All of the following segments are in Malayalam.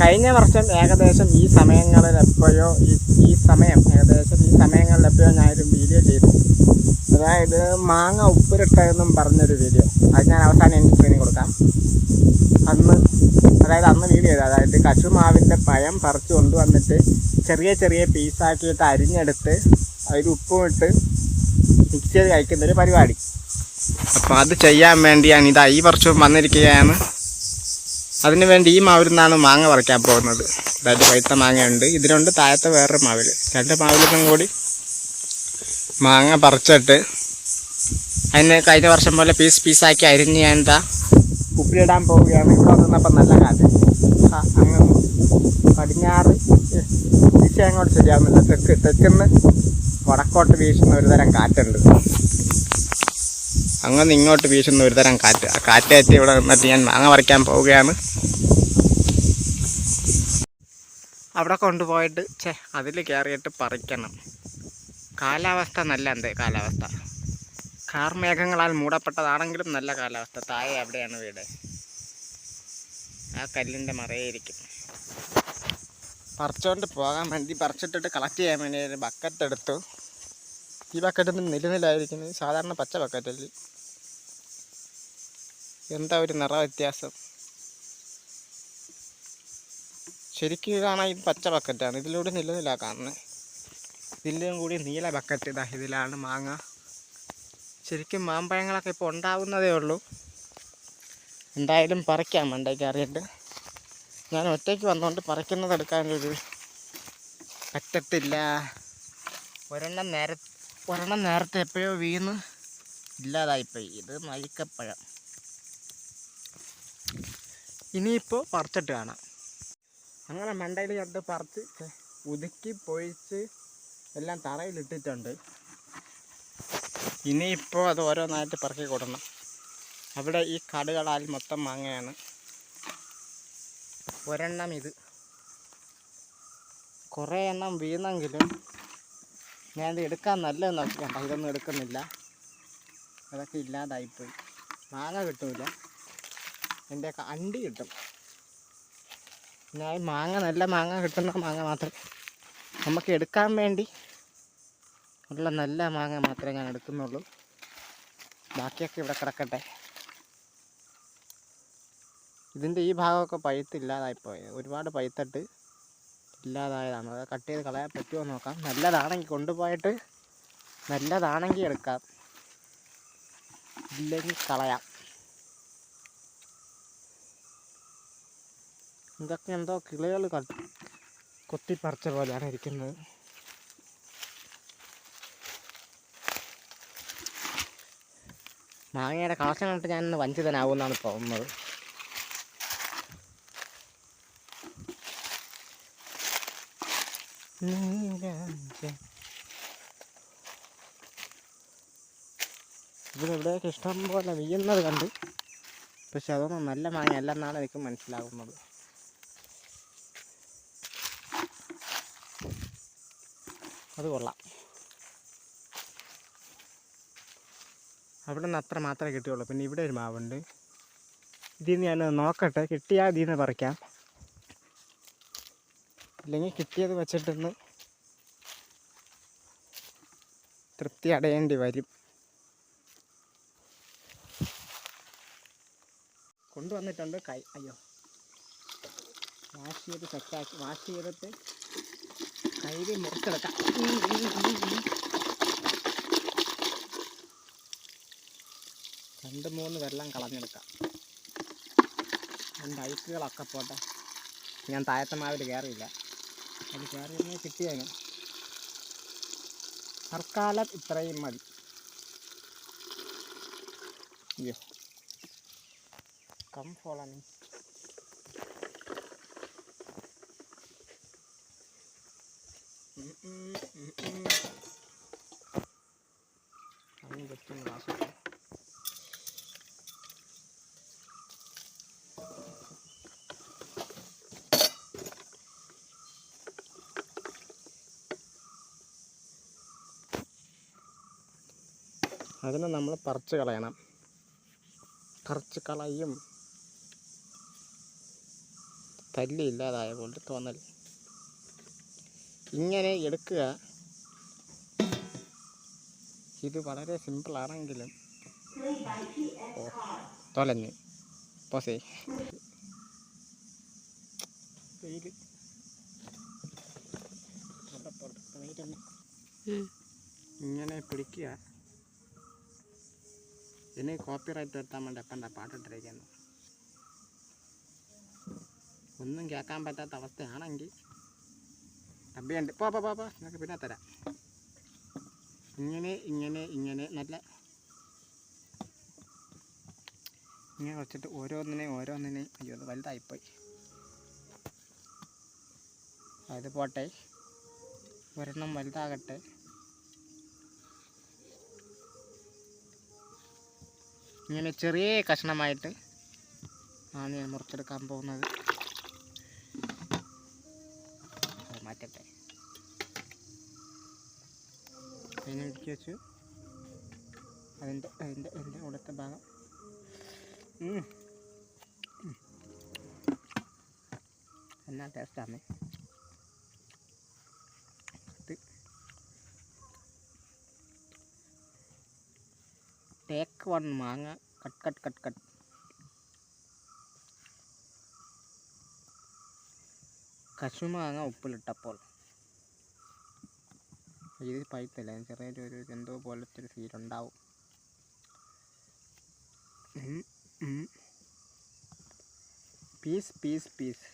കഴിഞ്ഞ വർഷം ഏകദേശം ഈ സമയങ്ങളിൽ എപ്പോഴോ ഈ ഈ സമയം ഏകദേശം ഈ സമയങ്ങളിൽ എപ്പോഴോ ഞാനൊരു വീഡിയോ ചെയ്തു. അതായത് മാങ്ങ ഉപ്പിലിട്ടതെന്നും പറഞ്ഞൊരു വീഡിയോ അത് ഞാൻ അവസാനം എനിക്ക് സ്ക്രീനിൽ കൊടുക്കാം. അന്ന് അതായത് അന്ന് വീഡിയോ ചെയ്തു അതായത് കശുമാവിന്റെ പഴം പറിച്ചു കൊണ്ടുവന്നിട്ട് ചെറിയ ചെറിയ പീസാക്കിയിട്ട് അരിഞ്ഞെടുത്ത് അതിൽ ഉപ്പും ഇട്ട് മിക്സ് ചെയ്ത് കഴിക്കുന്നൊരു പരിപാടി. അപ്പോൾ അത് ചെയ്യാൻ വേണ്ടിയാണ് ഇതാ ഈ വർഷവും വന്നിരിക്കുകയാണ്. അതിന് വേണ്ടി ഈ മാവിൽ നിന്നാണ് മാങ്ങ പറിക്കാൻ പോകുന്നത്. അതായത് പഴുത്ത മാങ്ങയുണ്ട്. ഇതിലുണ്ട് താഴത്തെ വേറൊരു മാവിൽ രണ്ട് മാവിലും കൂടി മാങ്ങ പറിച്ചിട്ട് അതിന് കഴിഞ്ഞ വർഷം പോലെ പീസ് പീസാക്കി അരിഞ്ഞ് ഞാൻ എന്താ ഉപ്പിലിടാൻ പോവുകയാണ്. ഇപ്പോൾ നിന്നപ്പോൾ നല്ല ആ, അങ്ങ് പടിഞ്ഞാറ് ദിശ അങ്ങോട്ട് ശരിയാവുന്നില്ല. തെക്ക് തെക്കുന്ന് വടക്കോട്ട് വീശുന്ന ഒരു തരം കാറ്റുണ്ട്. അങ്ങനെ ഇങ്ങോട്ട് വീശുന്ന ഒരു തരം കാറ്റ്. ആ കാറ്റേറ്റ് ഇവിടെ നിന്നിട്ട് ഞാൻ മാങ്ങ പറിക്കാൻ പോവുകയാണ്. അവിടെ കൊണ്ടുപോയിട്ട് ചേ അതിൽ കയറിയിട്ട് പറിക്കണം. കാലാവസ്ഥ നല്ല എന്തേ കാലാവസ്ഥ? കാർമേഘങ്ങളാൽ മൂടപ്പെട്ടതാണെങ്കിലും നല്ല കാലാവസ്ഥ. താഴെ അവിടെയാണ് വീട്. ആ കല്ലിന്റെ മറയിരിക്കും പറിച്ചുകൊണ്ട് പോകാൻ വേണ്ടി പറിച്ചിട്ടിട്ട് കളക്ട് ചെയ്യാൻ വേണ്ടി ബക്കറ്റ് എടുത്തു. ഈ ബക്കറ്റ് നിലനിലായിരിക്കുന്നത് സാധാരണ പച്ച ബക്കറ്റല്ലേ എന്താ ഒരു നിറ വ്യത്യാസം? ശരിക്കും കാണാൻ ഇത് പച്ച ബക്കറ്റാണ്. ഇതിലൂടെ നിലനില കാണുന്നത് ഇതിലും കൂടി നീല ബക്കറ്റ് ഇതാ ഇതിലാണ് മാങ്ങ. ശരിക്കും മാമ്പഴങ്ങളൊക്കെ ഇപ്പോൾ ഉണ്ടാവുന്നതേ ഉള്ളൂ. എന്തായാലും പറിക്കാം മണ്ടയ്ക്ക് അറിയിട്ട് ഞാൻ ഒറ്റയ്ക്ക് വന്നുകൊണ്ട് പറിക്കുന്നത് എടുക്കാനൊരു പറ്റത്തില്ല. ഒരെണ്ണം നേര ഒരെണ്ണം നേരത്തെ എപ്പോഴോ വീണ് ഇല്ലാതായിപ്പോയി. ഇത് മരിക്കപ്പഴം ഇനിയിപ്പോൾ പറിച്ചിട്ട് കാണാം. അങ്ങനെ മണ്ടയിൽ കണ്ട് പറിച്ച് ഉതുക്കി പൊഴിച്ച് എല്ലാം തറയിലിട്ടിട്ടുണ്ട്. ഇനിയിപ്പോൾ അത് ഓരോന്നായിട്ട് പറക്കി കൊടുക്കണം. അവിടെ ഈ കടുകളാൽ മൊത്തം മാങ്ങയാണ്. ഒരെണ്ണം ഇത്. കുറേ എണ്ണം വീണെങ്കിലും ഞാനിത് എടുക്കാൻ നല്ലതെന്ന് നോക്കിക്കണ്ട ഇതൊന്നും എടുക്കുന്നില്ല. അതൊക്കെ ഇല്ലാതായിപ്പോയി. മാങ്ങ കിട്ടൂല. എന്റെയൊക്കെ അണ്ടി കിട്ടും. ഞാൻ മാങ്ങ നല്ല മാങ്ങ കിട്ടുന്ന മാങ്ങ മാത്രം. നമുക്ക് എടുക്കാൻ വേണ്ടി ഉള്ള നല്ല മാങ്ങ മാത്രമേ ഞാൻ എടുക്കുന്നുള്ളൂ. ബാക്കിയൊക്കെ ഇവിടെ കിടക്കട്ടെ. ഇതിന്റെ ഈ ഭാഗമൊക്കെ പഴുത്ത് ഇല്ലാതായിപ്പോയി. ഒരുപാട് പഴുത്തിട്ട് ഇല്ലാതായതാണ്. അത് കട്ട് ചെയ്ത് കളയാൻ പറ്റുമോ നോക്കാം. നല്ലതാണെങ്കിൽ കൊണ്ടുപോയിട്ട് നല്ലതാണെങ്കിൽ എടുക്കാം. ഇല്ലെങ്കിൽ കളയാം. ഇതൊക്കെ എന്തോ കിളികൾ കൊത്തിപ്പറിച്ച പോലെയാണ് ഇരിക്കുന്നത്. മാങ്ങയുടെ കളക്ഷൻ കണ്ടിട്ട് ഞാനിന്ന് വഞ്ചിതനാവുമെന്നാണ് തോന്നുന്നത്. ഇവിടെ എവിടെയൊക്കെ ഇഷ്ടം പോലെ വീഴുന്നത് കണ്ട്. പക്ഷെ അതൊന്നും നല്ല മാങ്ങ അല്ലെന്നാണ് എനിക്ക് മനസ്സിലാകുന്നത് അത് കൊള്ളാം. അവിടെ നിന്ന് അത്ര മാത്രമേ കിട്ടിയുള്ളൂ പിന്നെ ഇവിടെ ഒരു മാവുണ്ട്. ഇതിൽ നിന്ന് ഞാൻ നോക്കട്ടെ. കിട്ടിയാൽ ഇതിൽ നിന്ന് പറിക്കാം. ഇല്ലെങ്കിൽ കിട്ടിയത് വെച്ചിട്ടൊന്ന് തൃപ്തി അടയേണ്ടി വരും. കൊണ്ടുവന്നിട്ടുണ്ട് കൈ. അയ്യോ. വാഷ് ചെയ്ത് സെറ്റാക്കി വാഷ് ചെയ്തിട്ട് കയ്യിൽ മുറിച്ചെടുക്കാം. രണ്ട് മൂന്ന് വെള്ളം കളഞ്ഞെടുക്കാം. രണ്ട് ഐക്കുകളൊക്കെ പോട്ടെ. ഞാൻ താഴത്തെ മാവിൽ കയറിയില്ല അത് കയറിയിരുന്നെ കിട്ടിയതിന് തൽക്കാലം ഇത്രയും മതി. അയ്യോ കം അതിനെ നമ്മൾ പറിച്ച് കളയണം. പറിച്ച് കളയും. തല്ലി ഇല്ലാതായ പോലെ തോന്നൽ ഇങ്ങനെ എടുക്കുക. ഇത് വളരെ സിമ്പിളാണെങ്കിലും തൊലഞ്ഞ്. പോസേ വെയിൽ ഇങ്ങനെ പിടിക്കുക. ഇനി കോപ്പിറൈറ്റ് വരുത്താൻ വേണ്ടി എപ്പണ്ട പാട്ടിട്ടിരിക്കുന്നു ഒന്നും കേൾക്കാൻ പറ്റാത്ത അവസ്ഥയാണെങ്കിൽ ഡബ്ബയുണ്ട് പോ പോ പോ നിനക്ക് പിന്നെ തരാം. ഇങ്ങനെ ഇങ്ങനെ ഇങ്ങനെ. നല്ല. ഇങ്ങനെ വെച്ചിട്ട് ഓരോന്നിനെയും ഓരോന്നിനെയും അയ്യോ അത് വലുതായിപ്പോയി. അത് പോട്ടെ. ഒരെണ്ണം വലുതാകട്ടെ. ഇങ്ങനെ ചെറിയ കഷ്ണമായിട്ട് ആണ് ഞാൻ മുറിച്ചെടുക്കാൻ പോകുന്നത് അത് മാറ്റട്ടെ അതിനെ ഇടുക്കി വെച്ചു. അതിന്റെ അതിന്റെ അതിന്റെ ഉള്ളത്തെ ഭാഗം. എന്നാ ടേസ്റ്റാണ് ടേക്ക് വൺ മാങ്ങ. കട്ട് കട്ട് കട്ട് കട്ട് കശുമാങ്ങ ഉപ്പിലിട്ടപ്പോൾ. ഇത് പഴുത്തില്ല ചെറിയൊരു ഒരു എന്തോ പോലത്തെ ഒരു ഫീൽ ഉണ്ടാവും. Piece piece piece.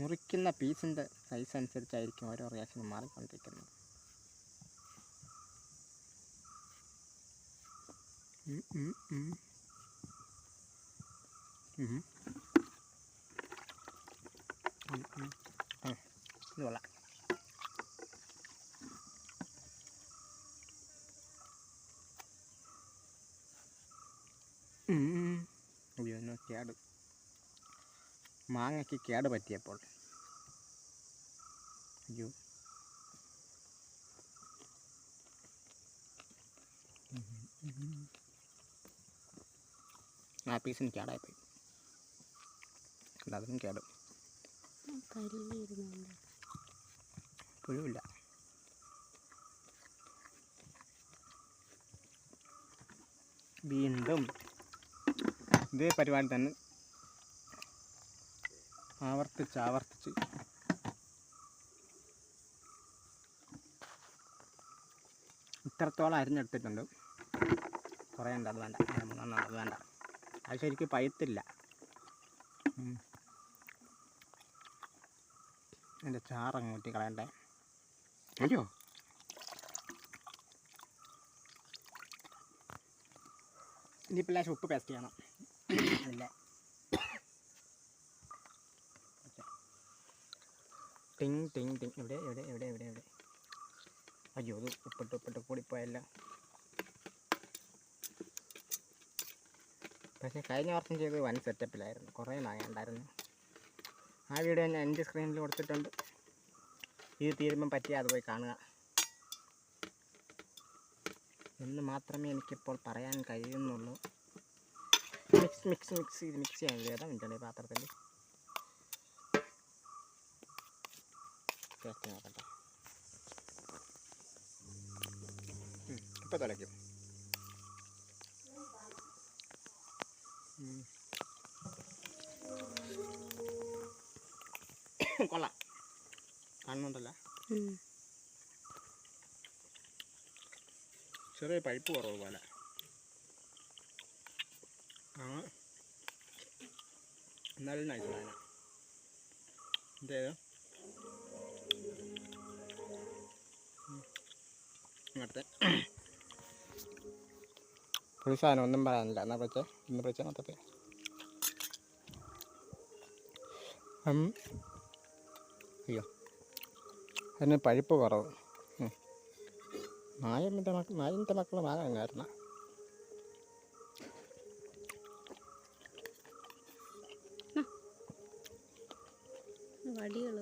മുറിക്കുന്ന പീസിന്റെ സൈസ് അനുസരിച്ചായിരിക്കും ഓരോ റിയാക്ഷൻ മാറിക്കൊണ്ടിരിക്കുന്നത്. ഇത് കൊള്ളാം അയ്യോ കേട്. മാങ്ങയ്ക്ക് കേട് പറ്റിയപ്പോൾ. അയ്യോ. ആ പീസിന് കേടായിപ്പോയി. അതിനും കേടും. പുഴുവില്ല. വീണ്ടും ഇതേ പരിപാടി തന്നെ. ആവർത്തിച്ച് ആവർത്തിച്ച്. ഇത്രത്തോളം അരിഞ്ഞെടുത്തിട്ടുണ്ട്. കുറേ ഉണ്ട് അത് വേണ്ട. മൂന്നെണ്ണം അത് വേണ്ട. അത് ശരിക്കും പഴുത്തില്ല. എന്റെ ചാറങ്ങ് ഊറ്റി കളയണ്ടേ? അയ്യോ. ഇനി പിള്ളേർ ഉപ്പ് പേസ്റ്റ് ചെയ്യണം. അല്ല ടിങ് ടിങ് ടിങ്. എവിടെ എവിടെ എവിടെ എവിടെ? എവിടെ അയ്യോ അത് ഉപ്പിട്ട് ഉപ്പിട്ട് കൂടിപ്പോയല്ല. പക്ഷേ കഴിഞ്ഞ വർഷം ചെയ്തത് വൻ സെറ്റപ്പിലായിരുന്നു കുറേ മാങ്ങ ഉണ്ടായിരുന്നു ആ വീഡിയോ ഞാൻ എന്റെ സ്ക്രീനിൽ കൊടുത്തിട്ടുണ്ട്. ഇത് തീരുമ്പം പറ്റിയാൽ അത് പോയി കാണുക. എന്ന് മാത്രമേ എനിക്കിപ്പോൾ പറയാൻ കഴിയുന്നുള്ളൂ. മിക്സ് മിക്സ് മിക്സ് ചെയ്ത് മിക്സ് വേദം മിനിറ്റുണ്ട് ഈ പാത്രത്തിൽ. ടേസ്റ്റ് നോക്കട്ടെ. ഇപ്പം തുലയ്ക്കും. കൊള്ളാം. കാണുന്നുണ്ടല്ലോ. ചെറിയ പഴുപ്പ് കുറവ് പോലെ. എന്നാലും നൈസ് ഇങ്ങനത്തെ ഒരു സാധനം ഒന്നും പറയാനില്ല. എന്നാ പറ്റേ? ഇന്ന് പറ്റേ മൊത്തത്തിൽ. അയ്യോ. അതിന് പഴുപ്പ് കുറവ്. നായ നായന്റെ മക്കൾ നായന്റെ മക്കൾ വടികൾ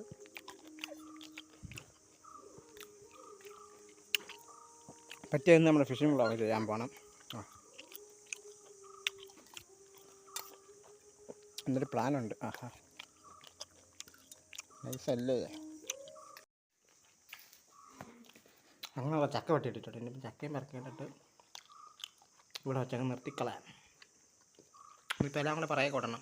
പറ്റിയ നമ്മൾ ഫിഷിംഗ് വ്ളോഗ് ചെയ്യാൻ പോകണം ആ. എന്നൊരു പ്ലാനുണ്ട് ആഹാ. നൈസല്ലേ അങ്ങനെ ചക്ക വെട്ടിയിട്ടിട്ടുണ്ട്. ഇനി ചക്കയും പിറക്കിയിട്ടിട്ട് ഇവിടെ വെച്ചങ്ങ് നിർത്തിക്കളയാം. ഇപ്പം എല്ലാം കൂടെ പറയെ കൊടണം.